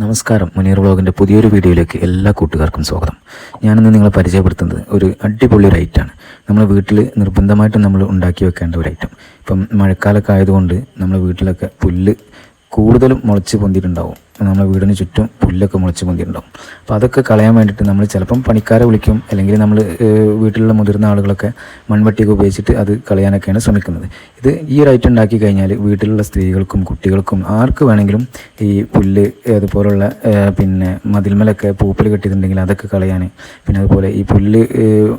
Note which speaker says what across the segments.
Speaker 1: നമസ്കാരം. മുനീർ വ്ളോഗിന്റെ പുതിയൊരു വീഡിയോയിലേക്ക് എല്ലാ കൂട്ടുകാർക്കും സ്വാഗതം. ഞാനിന്ന് നിങ്ങളെ പരിചയപ്പെടുത്തുന്നത് ഒരു അടിപൊളി ഒരു നമ്മൾ വീട്ടിൽ നിർബന്ധമായിട്ടും നമ്മൾ ഉണ്ടാക്കി വെക്കേണ്ട ഒരു ഐറ്റം ഇപ്പം മഴക്കാലമൊക്കെ ആയതുകൊണ്ട് നമ്മൾ വീട്ടിലൊക്കെ പുല്ല് കൂടുതലും മുളച്ച് പൊന്തിയിട്ടുണ്ടാവും. നമ്മുടെ വീടിന് ചുറ്റും പുല്ലൊക്കെ മുളച്ച് പൊന്തിയിട്ടുണ്ടാവും അപ്പോൾ അതൊക്കെ കളയാൻ വേണ്ടിയിട്ട് നമ്മൾ ചിലപ്പം പണിക്കാരെ വിളിക്കും. അല്ലെങ്കിൽ നമ്മൾ വീട്ടിലുള്ള മുതിർന്ന ആളുകളൊക്കെ മൺവട്ടിയൊക്കെ ഉപയോഗിച്ചിട്ട് അത് കളയാനൊക്കെയാണ് ശ്രമിക്കുന്നത്. ഇത് ഈ ഒരു ഐറ്റം ഉണ്ടാക്കി കഴിഞ്ഞാൽ വീട്ടിലുള്ള സ്ത്രീകൾക്കും കുട്ടികൾക്കും ആർക്ക് വേണമെങ്കിലും ഈ പുല്ല് അതുപോലുള്ള പിന്നെ മതിൽമലൊക്കെ പൂപ്പൽ കെട്ടിയിട്ടുണ്ടെങ്കിൽ അതൊക്കെ കളയാൻ പിന്നെ അതുപോലെ ഈ പുല്ല്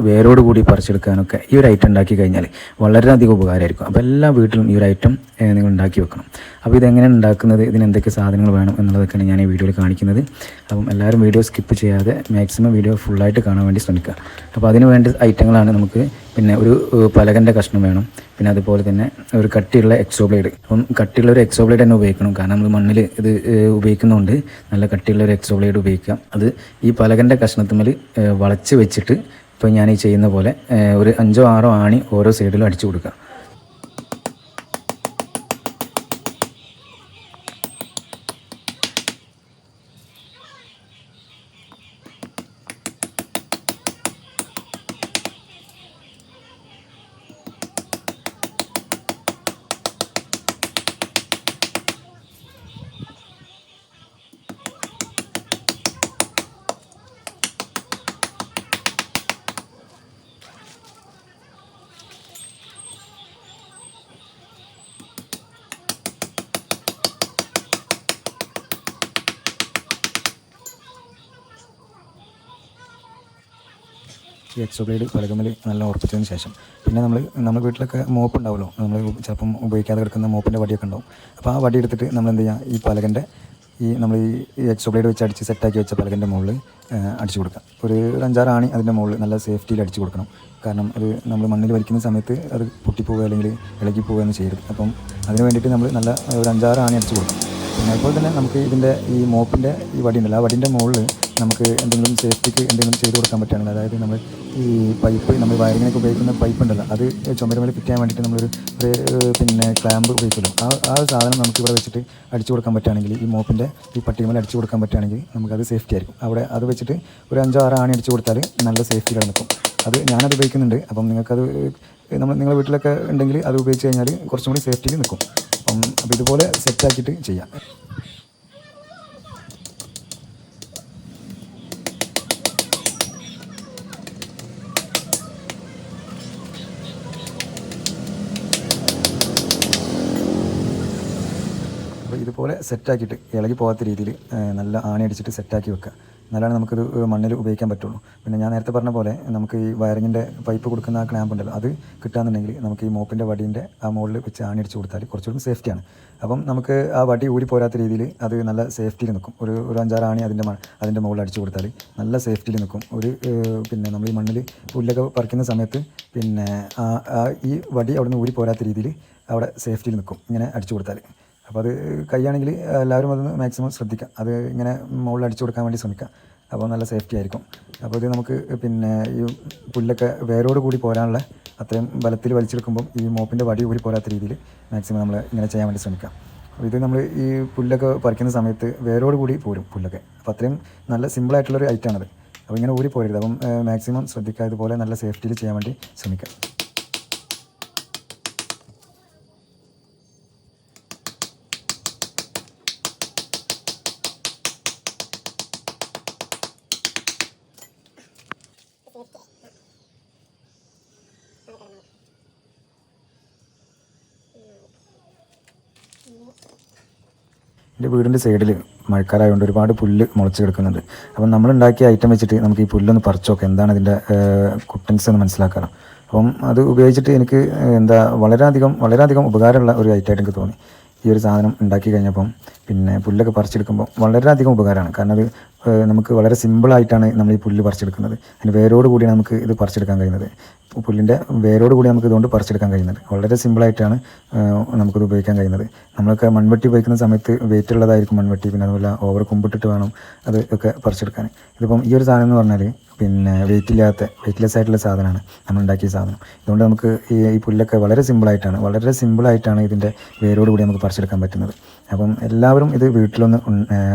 Speaker 1: വേരോട് കൂടി പറിച്ചെടുക്കാനൊക്കെ ഈ ഒരു ഐറ്റം ഉണ്ടാക്കി കഴിഞ്ഞാൽ വളരെയധികം ഉപകാരമായിരിക്കും. അപ്പോൾ എല്ലാ വീട്ടിലും ഈ ഒരു ഐറ്റം നിങ്ങൾ ഉണ്ടാക്കി വെക്കണം. അപ്പോൾ ഇതെങ്ങനെയാണ് ഉണ്ടാക്കുന്നത്? ഇതിന് എന്തൊക്കെ സാധനങ്ങൾ വേണം എന്നുള്ളതൊക്കെയാണ് ഞാൻ ഈ വീഡിയോയിൽ കാണിക്കുന്നത്. അപ്പം എല്ലാവരും വീഡിയോ സ്കിപ്പ് ചെയ്യാതെ മാക്സിമം വീഡിയോ ഫുള്ളായിട്ട് കാണാൻ വേണ്ടി ശ്രമിക്കുക. അപ്പോൾ അതിന് വേണ്ട ഐറ്റങ്ങളാണ് നമുക്ക് പിന്നെ ഒരു പലകന്റെ കഷ്ണം വേണം. പിന്നെ അതുപോലെ തന്നെ ഒരു കട്ടിയുള്ള എക്സോ ബ്ലേഡ് അപ്പം കട്ടിയുള്ള ഒരു എക്സോ ബ്ലേഡ് തന്നെ ഉപയോഗിക്കണം. കാരണം നമ്മൾ മണ്ണിൽ ഇത് ഉപയോഗിക്കുന്നതുകൊണ്ട് നല്ല കട്ടിയുള്ള ഒരു എക്സോ ബ്ലേഡ് ഉപയോഗിക്കാം. അത് ഈ പലകന്റെ കഷ്ണത്തുമ്മൽ വളച്ച് വെച്ചിട്ട് ഇപ്പോൾ ഞാൻ ഈ ചെയ്യുന്ന പോലെ ഒരു അഞ്ചോ ആറോ ആണി ഓരോ സൈഡിലും അടിച്ചു കൊടുക്കുക. ഈ എക്സോ ബ്ലേഡ് പലകമ്മിൽ നല്ല ഉറപ്പിച്ചതിന് ശേഷം. പിന്നെ നമ്മൾ നമ്മുടെ വീട്ടിലൊക്കെ മോപ്പ് ഉണ്ടാവുമല്ലോ നമ്മൾ ചിലപ്പം ഉപയോഗിക്കാതെ കിടക്കുന്ന മോപ്പിന്റെ വടിയൊക്കെ ഉണ്ടാവും. അപ്പോൾ ആ വടി എടുത്തിട്ട് നമ്മൾ എന്ത് ചെയ്യുക ഈ പലകന്റെ ഈ നമ്മൾ ഈ എക്സോ ബ്ലേഡ് വെച്ച് അടിച്ച് സെറ്റാക്കി വെച്ച പലകന്റെ മുകളിൽ അടിച്ചു കൊടുക്കുക ഒരു ഒരു അഞ്ചാറ് ആണി അതിന്റെ മുകളിൽ നല്ല സേഫ്റ്റിയിൽ അടിച്ചു കൊടുക്കണം. കാരണം അത് നമ്മൾ മണ്ണിൽ വലിക്കുന്ന സമയത്ത് അത് പൊട്ടിപ്പോവുക അല്ലെങ്കിൽ ഇളകി പോവുക എന്ന് ചെയ്യരുത്. അപ്പം അതിന് വേണ്ടിയിട്ട് നമ്മൾ നല്ല ഒരു അഞ്ചാറ് ആണി അടിച്ചു കൊടുക്കണം പിന്നെ അതുപോലെ തന്നെ നമുക്ക് ഇതിന്റെ ഈ മോപ്പിന്റെ ഈ വടി ഉണ്ടല്ലോ ആ വടിന്റെ മുകളിൽ നമുക്ക് എന്തെങ്കിലും സേഫ്റ്റിക്ക് എന്തെങ്കിലും ചെയ്ത് കൊടുക്കാൻ പറ്റുകയാണെങ്കിൽ അതായത് നമ്മൾ ഈ പൈപ്പ് നമ്മൾ വയറിങ്ങിനൊക്കെ ഉപയോഗിക്കുന്ന പൈപ്പ് ഉണ്ടല്ലോ അത് ചുമരുമേൽ ഫിറ്റ് ചെയ്യാൻ വേണ്ടിയിട്ട് നമ്മളൊരു പിന്നെ ക്ലാമ്പ് ഉപയോഗിക്കുമല്ലോ ആ ആ സാധനം നമുക്ക് ഇവിടെ വെച്ചിട്ട് അടിച്ചു കൊടുക്കാൻ പറ്റുകയാണെങ്കിൽ ഈ മോപ്പിന്റെ ഈ പട്ടികമേൽ അടിച്ചു കൊടുക്കാൻ പറ്റുകയാണെങ്കിൽ നമുക്കത് സേഫ്റ്റി ആയിരിക്കും. അവിടെ അത് വെച്ചിട്ട് ഒരു അഞ്ചോ ആറ് ആണി അടിച്ചു കൊടുത്താൽ നല്ല സേഫ്റ്റി നിൽക്കും അത് ഞാനത് ഉപയോഗിക്കുന്നുണ്ട്. അപ്പം നിങ്ങൾക്കത് നമ്മൾ നിങ്ങളുടെ വീട്ടിലൊക്കെ ഉണ്ടെങ്കിൽ അത് ഉപയോഗിച്ച് കഴിഞ്ഞാൽ കുറച്ചും കൂടി സേഫ്റ്റിയിൽ നിൽക്കും. അപ്പം അപ്പോൾ ഇതുപോലെ സെറ്റാക്കിയിട്ട് ചെയ്യാം. ഇതുപോലെ സെറ്റാക്കിയിട്ട് ഇളകി പോകാത്ത രീതിയിൽ നല്ല ആണി അടിച്ചിട്ട് സെറ്റാക്കി വെക്കുക എന്നാലാണ് നമുക്കിത് മണ്ണിൽ ഉപയോഗിക്കാൻ പറ്റുള്ളൂ. പിന്നെ ഞാൻ നേരത്തെ പറഞ്ഞ പോലെ നമുക്ക് ഈ വയറിങ്ങിന്റെ പൈപ്പ് കൊടുക്കുന്ന ആ ക്ലാമ്പ് ഉണ്ടല്ലോ അത് കിട്ടാന്നുണ്ടെങ്കിൽ നമുക്ക് ഈ മോപ്പിന്റെ വടീന്റെ ആ മുകളിൽ വെച്ച് ആണി അടിച്ച് കൊടുത്താൽ കുറച്ചുകൂടി സേഫ്റ്റിയാണ്. അപ്പം നമുക്ക് ആ വടി ഊരി പോരാത്ത രീതിയിൽ അത് നല്ല സേഫ്റ്റിയിൽ നിൽക്കും. ഒരു ഒരു അഞ്ചാറ് ആണി അതിന്റെ അതിന്റെ മുകളിൽ അടിച്ച് കൊടുത്താൽ നല്ല സേഫ്റ്റിയിൽ നിൽക്കും. ഒരു പിന്നെ നമ്മൾ ഈ മണ്ണിൽ പുല്ലൊക്കെ പറിക്കുന്ന സമയത്ത് പിന്നെ ആ ഈ വടി അവിടെ നിന്ന് പോരാത്ത രീതിയിൽ അവിടെ സേഫ്റ്റിയിൽ നിൽക്കും ഇങ്ങനെ അടിച്ചു കൊടുത്താൽ. അപ്പോൾ അത് കൈയാണെങ്കിൽ എല്ലാവരും അതൊന്ന് മാക്സിമം ശ്രദ്ധിക്കാം അത് ഇങ്ങനെ മുകളിൽ അടിച്ചു കൊടുക്കാൻ വേണ്ടി ശ്രമിക്കാം അപ്പോൾ നല്ല സേഫ്റ്റി ആയിരിക്കും. അപ്പോൾ ഇത് നമുക്ക് പിന്നെ ഈ പുല്ലൊക്കെ വേരോട് കൂടി പോരാനുള്ള അത്രയും ബലത്തിൽ വലിച്ചെടുക്കുമ്പം ഈ മോപ്പിന്റെ വടി കൂടി പോരാത്ത രീതിയിൽ മാക്സിമം നമ്മൾ ഇങ്ങനെ ചെയ്യാൻ വേണ്ടി ശ്രമിക്കാം അപ്പോൾ ഇത് നമ്മൾ ഈ പുല്ലൊക്കെ പറിക്കുന്ന സമയത്ത് വേരോട് കൂടി പോരും പുല്ലൊക്കെ. അപ്പോൾ അത്രയും നല്ല സിമ്പിളായിട്ടുള്ളൊരു ഐറ്റമാണത് അപ്പോൾ ഇങ്ങനെ ഊരി പോരരുത് അപ്പം മാക്സിമം ശ്രദ്ധിക്കുക. പോലെ നല്ല സേഫ്റ്റിയിൽ ചെയ്യാൻ വേണ്ടി ശ്രമിക്കാം എന്റെ വീടിന്റെ സൈഡിൽ മഴക്കാലമായതുകൊണ്ട് ഒരുപാട് പുല്ല് മുളച്ച് കിടക്കുന്നുണ്ട്. അപ്പം നമ്മൾ ഉണ്ടാക്കിയ ഐറ്റം വെച്ചിട്ട് നമുക്ക് ഈ പുല്ലൊന്ന് പറിച്ചോക്കാം എന്താണ് ഇതിന്റെ കുട്ടൻസ് എന്ന് മനസ്സിലാക്കാം അപ്പം അത് ഉപയോഗിച്ചിട്ട് എനിക്ക് എന്താ വളരെയധികം വളരെയധികം ഉപകാരമുള്ള ഒരു ഐറ്റമായിട്ട് എനിക്ക് തോന്നി. ഈ ഒരു സാധനം ഉണ്ടാക്കി കഴിഞ്ഞപ്പം പിന്നെ പുല്ലൊക്കെ പറിച്ചെടുക്കുമ്പോൾ വളരെയധികം ഉപകാരമാണ്. കാരണം അത് നമുക്ക് വളരെ സിമ്പിളായിട്ടാണ് നമ്മൾ ഈ പുല്ല് പറിച്ചെടുക്കുന്നത് അതിന് വേരോട് കൂടിയാണ് നമുക്ക് ഇത് പറിച്ചെടുക്കാൻ കഴിയുന്നത്. പുല്ലിന്റെ വേരോട് കൂടി നമുക്ക് ഇതുകൊണ്ട് പറിച്ചെടുക്കാൻ കഴിയുന്നുണ്ട് വളരെ സിമ്പിളായിട്ടാണ് നമുക്കിത് ഉപയോഗിക്കാൻ കഴിയുന്നത്. നമ്മളൊക്കെ മൺവെട്ടി ഉപയോഗിക്കുന്ന സമയത്ത് വെയിറ്റ് ഉള്ളതായിരിക്കും മൺവെട്ടി പിന്നെ അതുപോലെ ഓവർ കുമ്പിട്ടിട്ട് വേണം അത് ഒക്കെ പറിച്ചെടുക്കാൻ. ഇതിപ്പം ഈ ഒരു സാധനം എന്ന് പറഞ്ഞാൽ പിന്നെ വെയിറ്റ് ഇല്ലാത്ത വെയിറ്റ്ലെസ് ആയിട്ടുള്ള സാധനമാണ് നമ്മൾ ഉണ്ടാക്കിയ സാധനം. അതുകൊണ്ട് നമുക്ക് ഈ ഈ പുല്ലൊക്കെ വളരെ സിമ്പിളായിട്ടാണ് വളരെ സിമ്പിളായിട്ടാണ് ഇതിന്റെ വേരോട് കൂടി നമുക്ക് പറിച്ചെടുക്കാൻ പറ്റുന്നത്. അപ്പം എല്ലാവരും ഇത് വീട്ടിലൊന്ന്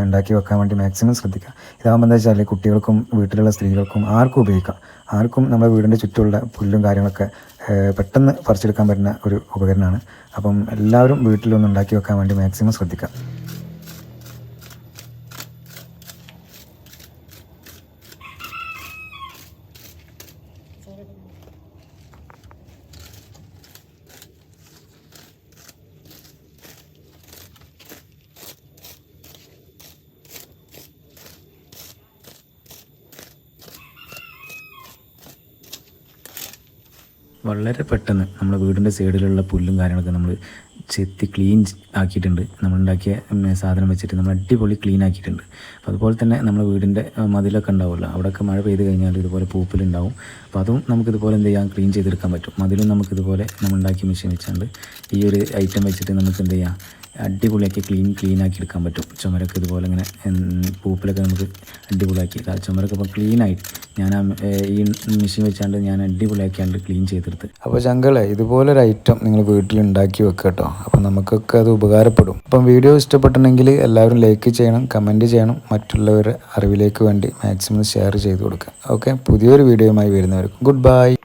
Speaker 1: ഉണ്ടാക്കി വെക്കാൻ വേണ്ടി മാക്സിമം ശ്രദ്ധിക്കുക. ഇതാകുമ്പോൾ എന്താ വെച്ചാൽ കുട്ടികൾക്കും വീട്ടിലുള്ള സ്ത്രീകൾക്കും ആർക്കും ഉപയോഗിക്കാം. ആർക്കും നമ്മുടെ വീടിന്റെ ചുറ്റുമുള്ള പുല്ലും കാര്യങ്ങളൊക്കെ പെട്ടെന്ന് പറിച്ചെടുക്കാൻ പറ്റുന്ന ഒരു ഉപകരണമാണ്. അപ്പം എല്ലാവരും വീട്ടിലൊന്ന് ഉണ്ടാക്കി വെക്കാൻ വേണ്ടി മാക്സിമം ശ്രദ്ധിക്കുക. വളരെ പെട്ടെന്ന് നമ്മുടെ വീടിന്റെ സൈഡിലുള്ള പുല്ലും കാര്യങ്ങളൊക്കെ നമ്മൾ ചെത്തി ക്ലീൻ ആക്കിയിട്ടുണ്ട്. നമ്മളുണ്ടാക്കിയ സാധനം വെച്ചിട്ട് നമ്മൾ അടിപൊളി ക്ലീൻ ആക്കിയിട്ടുണ്ട്. അപ്പോൾ അതുപോലെ തന്നെ നമ്മുടെ വീടിന്റെ മതിലൊക്കെ ഉണ്ടാവുമല്ലോ. അവിടെയൊക്കെ മഴ പെയ്ത് കഴിഞ്ഞാൽ ഇതുപോലെ പൂപ്പലുണ്ടാവും. അപ്പോൾ അതും നമുക്കിതുപോലെ എന്ത് ചെയ്യാം? ക്ലീൻ ചെയ്തെടുക്കാൻ പറ്റും. മതിലും നമുക്കിതുപോലെ നമ്മളുണ്ടാക്കിയ മെഷീൻ വെച്ചുകൊണ്ട് ഈ ഒരു ഐറ്റം വെച്ചിട്ട് നമുക്ക് എന്ത് ചെയ്യാം? അടിപൊളിയാക്കി ക്ലീൻ ക്ലീനാക്കി എടുക്കാൻ പറ്റും. ചുമരൊക്കെ ഇതുപോലെ ഇങ്ങനെ പൂപ്പിലൊക്കെ നമുക്ക് അടിപൊളിയാക്കി ചുമരൊക്കെ ഇപ്പോൾ ക്ലീനായി ഞാൻ ഈ മെഷീൻ വെച്ചാണ്ട് ഞാൻ അടിപൊളിയാക്കിയാണ്ട് ക്ലീൻ ചെയ്തെടുത്ത്. അപ്പോൾ ചങ്കളെ ഇതുപോലൊരു ഐറ്റം നിങ്ങൾ വീട്ടിൽ ഉണ്ടാക്കി വെക്കുക കേട്ടോ. അപ്പോൾ നമുക്കൊക്കെ അത് ഉപകാരപ്പെടും. അപ്പം വീഡിയോ ഇഷ്ടപ്പെട്ടിട്ടുണ്ടെങ്കിൽ എല്ലാവരും ലൈക്ക് ചെയ്യണം കമന്റ് ചെയ്യണം. മറ്റുള്ളവരുടെ അറിവിലേക്ക് വേണ്ടി മാക്സിമം ഷെയർ ചെയ്ത് കൊടുക്കുക. ഓക്കെ പുതിയൊരു വീഡിയോയുമായി വരുന്നവർക്കും ഗുഡ് ബൈ